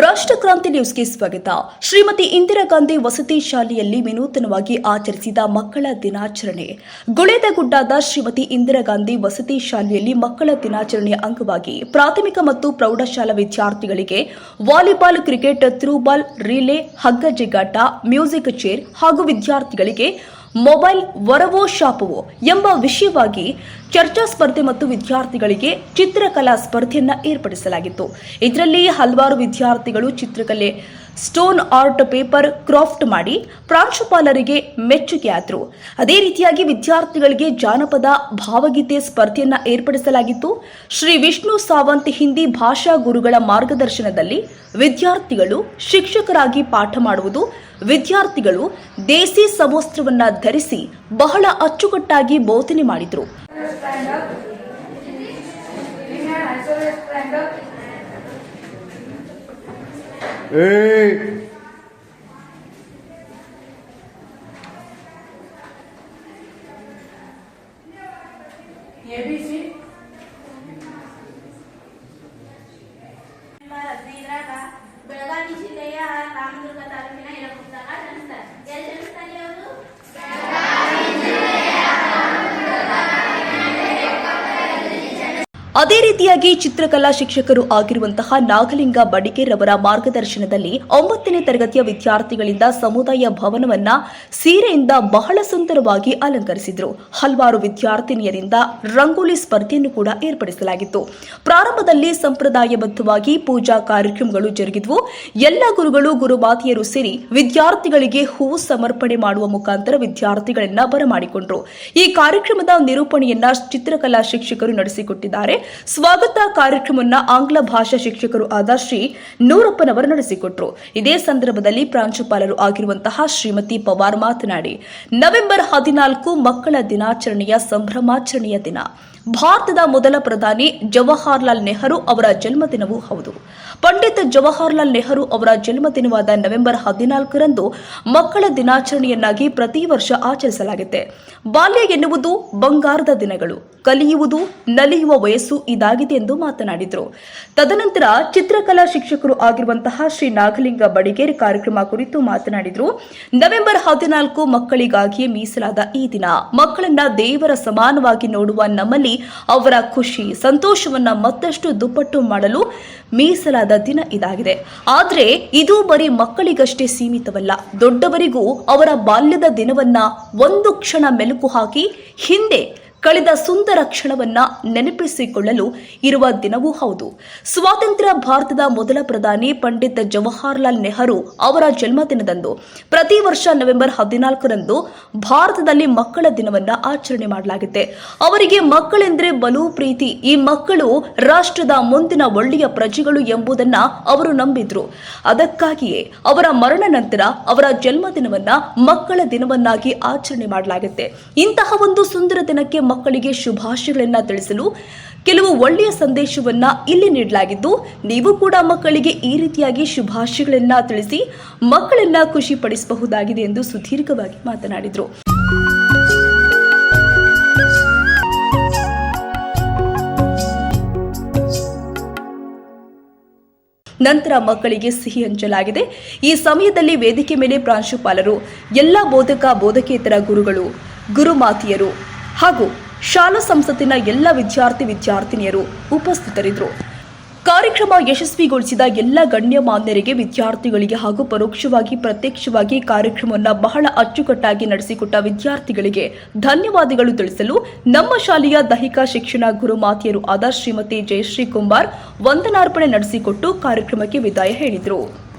ರಾಷ್ಟ್ರಕ್ರಾಂತಿ ನ್ಯೂಸ್ಗೆ ಸ್ವಾಗತ. ಶ್ರೀಮತಿ ಇಂದಿರಾ ಗಾಂಧಿ ವಸತಿ ಶಾಲೆಯಲ್ಲಿ ವಿನೂತನವಾಗಿ ಆಚರಿಸಿದ ಮಕ್ಕಳ ದಿನಾಚರಣೆ. ಗುಳೇದಗುಡ್ಡದ ಶ್ರೀಮತಿ ಇಂದಿರಾ ಗಾಂಧಿ ವಸತಿ ಶಾಲೆಯಲ್ಲಿ ಮಕ್ಕಳ ದಿನಾಚರಣೆಯ ಅಂಗವಾಗಿ ಪ್ರಾಥಮಿಕ ಮತ್ತು ಪ್ರೌಢಶಾಲಾ ವಿದ್ಯಾರ್ಥಿಗಳಿಗೆ ವಾಲಿಬಾಲ್, ಕ್ರಿಕೆಟ್ ಥ್ರೂಬಾಲ್ ರಿಲೇ ಹಗ್ಗ ಜಿಗಾಟ ಮ್ಯೂಸಿಕ್ ಚೇರ್ ಹಾಗೂ ವಿದ್ಯಾರ್ಥಿಗಳಿಗೆ ಮೊಬೈಲ್ ವರವೋ ಶಾಪವೋ ಎಂಬ ವಿಷಯವಾಗಿ ಚರ್ಚಾ ಸ್ಪರ್ಧೆ ಮತ್ತು ವಿದ್ಯಾರ್ಥಿಗಳಿಗೆ ಚಿತ್ರಕಲಾ ಸ್ಪರ್ಧೆಯನ್ನ ಏರ್ಪಡಿಸಲಾಗಿತ್ತು. ಇದರಲ್ಲಿ ಹಲವಾರು ವಿದ್ಯಾರ್ಥಿಗಳು ಚಿತ್ರಕಲೆ ಸ್ಟೋನ್ ಆರ್ಟ್ ಪೇಪರ್ ಕ್ರಾಫ್ಟ್ ಮಾಡಿ ಪ್ರಾಂಶುಪಾಲರಿಗೆ ಮೆಚ್ಚುಗೆಯಾದರು ಅದೇ ರೀತಿಯಾಗಿ ವಿದ್ಯಾರ್ಥಿಗಳಿಗೆ ಜಾನಪದ ಭಾವಗೀತೆ ಸ್ಪರ್ಧೆಯನ್ನ ಏರ್ಪಡಿಸಲಾಗಿತ್ತು. ಶ್ರೀ ವಿಷ್ಣು ಸಾವಂತ್ ಹಿಂದಿ ಭಾಷಾ ಗುರುಗಳ ಮಾರ್ಗದರ್ಶನದಲ್ಲಿ ವಿದ್ಯಾರ್ಥಿಗಳು ಶಿಕ್ಷಕರಾಗಿ ಪಾಠ ಮಾಡುವುದು, ವಿದ್ಯಾರ್ಥಿಗಳು ದೇಸಿ ಸಮವಸ್ತ್ರವನ್ನ ಧರಿಸಿ ಬಹಳ ಅಚ್ಚುಕಟ್ಟಾಗಿ ಬೋಧನೆ ಮಾಡಿದರು. Ei! ಅದೇ ರೀತಿಯಾಗಿ ಚಿತ್ರಕಲಾ ಶಿಕ್ಷಕರು ಆಗಿರುವಂತಹ ನಾಗಲಿಂಗ ಬಡಿಗೇರವರ ಮಾರ್ಗದರ್ಶನದಲ್ಲಿ ಒಂಬತ್ತನೇ ತರಗತಿಯ ವಿದ್ಯಾರ್ಥಿಗಳಿಂದ ಸಮುದಾಯ ಭವನವನ್ನ ಸೀರೆಯಿಂದ ಬಹಳ ಸುಂದರವಾಗಿ ಅಲಂಕರಿಸಿದ್ರು. ಹಲವಾರು ವಿದ್ಯಾರ್ಥಿನಿಯರಿಂದ ರಂಗೋಲಿ ಸ್ಪರ್ಧೆಯನ್ನು ಕೂಡ ಏರ್ಪಡಿಸಲಾಗಿತ್ತು. ಪ್ರಾರಂಭದಲ್ಲಿ ಸಂಪ್ರದಾಯಬದ್ಧವಾಗಿ ಪೂಜಾ ಕಾರ್ಯಕ್ರಮಗಳು ಜರುಗಿದ್ವು. ಎಲ್ಲ ಗುರುಗಳು, ಗುರುಮಾತಿಯರು ಸೇರಿ ವಿದ್ಯಾರ್ಥಿಗಳಿಗೆ ಹೂವು ಸಮರ್ಪಣೆ ಮಾಡುವ ಮುಖಾಂತರ ವಿದ್ಯಾರ್ಥಿಗಳನ್ನ ಬರಮಾಡಿಕೊಂಡ್ರು. ಈ ಕಾರ್ಯಕ್ರಮದ ನಿರೂಪಣೆಯನ್ನ ಚಿತ್ರಕಲಾ ಶಿಕ್ಷಕರು ನಡೆಸಿಕೊಟ್ಟಿದ್ದಾರೆ. ಸ್ವಾಗತ ಕಾರ್ಯಕ್ರಮವನ್ನು ಆಂಗ್ಲ ಭಾಷಾ ಶಿಕ್ಷಕರು ಆದ ಶ್ರೀ ನೂರಪ್ಪನವರು ನಡೆಸಿಕೊಟ್ರು. ಇದೇ ಸಂದರ್ಭದಲ್ಲಿ ಪ್ರಾಂಶುಪಾಲರು ಆಗಿರುವಂತಹ ಶ್ರೀಮತಿ ಪವಾರ್ ಮಾತನಾಡಿ, ನವೆಂಬರ್ ಹದಿನಾಲ್ಕು ಮಕ್ಕಳ ದಿನಾಚರಣೆಯ ಸಂಭ್ರಮಾಚರಣೆಯ ದಿನ. ಭಾರತದ ಮೊದಲ ಪ್ರಧಾನಿ ಜವಾಹರ್ಲಾಲ್ ನೆಹರು ಅವರ ಜನ್ಮದಿನವೂ ಹೌದು. ಪಂಡಿತ್ ಜವಾಹರ್ಲಾಲ್ ನೆಹರು ಅವರ ಜನ್ಮದಿನವಾದ ನವೆಂಬರ್ ಹದಿನಾಲ್ಕರಂದು ಮಕ್ಕಳ ದಿನಾಚರಣೆಯನ್ನಾಗಿ ಪ್ರತಿ ವರ್ಷ ಆಚರಿಸಲಾಗುತ್ತೆ. ಬಾಲ್ಯ ಎನ್ನುವುದು ಬಂಗಾರದ ದಿನಗಳು. ಕಲಿಯುವುದು, ನಲಿಯುವ ವಯಸ್ಸು ಇದಾಗಿದೆ ಎಂದು ಮಾತನಾಡಿದರು. ತದನಂತರ ಚಿತ್ರಕಲಾ ಶಿಕ್ಷಕರು ಆಗಿರುವಂತಹ ಶ್ರೀ ನಾಗಲಿಂಗ ಬಡಿಗೇರಿ ಕಾರ್ಯಕ್ರಮ ಕುರಿತು ಮಾತನಾಡಿದರು. ನವೆಂಬರ್ ಹದಿನಾಲ್ಕು ಮಕ್ಕಳಿಗಾಗಿಯೇ ಮೀಸಲಾದ ಈ ದಿನ. ಮಕ್ಕಳನ್ನ ದೇವರ ಸಮಾನವಾಗಿ ನೋಡುವ ನಮ್ಮಲ್ಲಿ ಅವರ ಖುಷಿ, ಸಂತೋಷವನ್ನ ಮತ್ತಷ್ಟು ದುಪ್ಪಟ್ಟು ಮಾಡಲು ಮೀಸಲಾದ ದಿನ ಇದಾಗಿದೆ. ಆದರೆ ಇದು ಬರೀ ಮಕ್ಕಳಿಗಷ್ಟೇ ಸೀಮಿತವಲ್ಲ. ದೊಡ್ಡವರಿಗೂ ಅವರ ಬಾಲ್ಯದ ದಿನವನ್ನ ಒಂದು ಕ್ಷಣ ಮೆಲುಕು ಹಾಕಿ ಹಿಂದೆ ಕಳೆದ ಸುಂದರ ಕ್ಷಣವನ್ನ ನೆನಪಿಸಿಕೊಳ್ಳಲು ಇರುವ ದಿನವೂ ಹೌದು. ಸ್ವಾತಂತ್ರ್ಯ ಭಾರತದ ಮೊದಲ ಪ್ರಧಾನಿ ಪಂಡಿತ್ ಜವಾಹರಲಾಲ್ ನೆಹರು ಅವರ ಜನ್ಮದಿನದಂದು ಪ್ರತಿ ವರ್ಷ ನವೆಂಬರ್ ಹದಿನಾಲ್ಕರಂದು ಭಾರತದಲ್ಲಿ ಮಕ್ಕಳ ದಿನವನ್ನ ಆಚರಣೆ ಮಾಡಲಾಗುತ್ತೆ. ಅವರಿಗೆ ಮಕ್ಕಳೆಂದರೆ ಬಲು ಪ್ರೀತಿ. ಈ ಮಕ್ಕಳು ರಾಷ್ಟ್ರದ ಮುಂದಿನ ಒಳ್ಳೆಯ ಪ್ರಜೆಗಳು ಎಂಬುದನ್ನ ಅವರು ನಂಬಿದ್ರು. ಅದಕ್ಕಾಗಿಯೇ ಅವರ ಮರಣ ನಂತರ ಅವರ ಜನ್ಮದಿನವನ್ನ ಮಕ್ಕಳ ದಿನವನ್ನಾಗಿ ಆಚರಣೆ ಮಾಡಲಾಗುತ್ತೆ. ಇಂತಹ ಒಂದು ಸುಂದರ ದಿನಕ್ಕೆ ಮಕ್ಕಳಿಗೆ ಶುಭಾಶಯಗಳನ್ನು ತಿಳಿಸಲು ಕೆಲವು ಒಳ್ಳೆಯ ಸಂದೇಶವನ್ನ ಇಲ್ಲಿ ನೀಡಲಾಗಿದ್ದು, ನೀವು ಕೂಡ ಮಕ್ಕಳಿಗೆ ಈ ರೀತಿಯಾಗಿ ಶುಭಾಶಯಗಳನ್ನು ತಿಳಿಸಿ ಮಕ್ಕಳನ್ನ ಖುಷಿಪಡಿಸಬಹುದಾಗಿದೆ ಎಂದು ಸುದೀರ್ಘವಾಗಿ ಮಾತನಾಡಿದರು. ನಂತರ ಮಕ್ಕಳಿಗೆ ಸಿಹಿ ಹಂಚಲಾಗಿದೆ. ಈ ಸಮಯದಲ್ಲಿ ವೇದಿಕೆ ಮೇಲೆ ಪ್ರಾಂಶುಪಾಲರು, ಎಲ್ಲ ಬೋಧಕ, ಬೋಧಕೇತರ ಗುರುಗಳು, ಗುರುಮಾತಿಯರು ಹಾಗೂ ಶಾಲಾ ಸಂಸತ್ತಿನ ಎಲ್ಲ ವಿದ್ಯಾರ್ಥಿ ವಿದ್ಯಾರ್ಥಿನಿಯರು ಉಪಸ್ಥಿತರಿದ್ದರು. ಕಾರ್ಯಕ್ರಮ ಯಶಸ್ವಿಗೊಳಿಸಿದ ಎಲ್ಲ ಗಣ್ಯಮಾನ್ಯರಿಗೆ ವಿದ್ಯಾರ್ಥಿಗಳಿಗೆ ಹಾಗೂ ಪರೋಕ್ಷವಾಗಿ ಪ್ರತ್ಯಕ್ಷವಾಗಿ ಕಾರ್ಯಕ್ರಮವನ್ನು ಬಹಳ ಅಚ್ಚುಕಟ್ಟಾಗಿ ನಡೆಸಿಕೊಟ್ಟ ವಿದ್ಯಾರ್ಥಿಗಳಿಗೆ ಧನ್ಯವಾದಗಳು ತಿಳಿಸಲು ನಮ್ಮ ಶಾಲೆಯ ದೈಹಿಕ ಶಿಕ್ಷಣ ಗುರುಮಾತೆಯರು ಆದ ಶ್ರೀಮತಿ ಜಯಶ್ರೀ ಕುಮಾರ್ ವಂದನಾರ್ಪಣೆ ನಡೆಸಿಕೊಟ್ಟು ಕಾರ್ಯಕ್ರಮಕ್ಕೆ ವಿದಾಯ ಹೇಳಿದರು.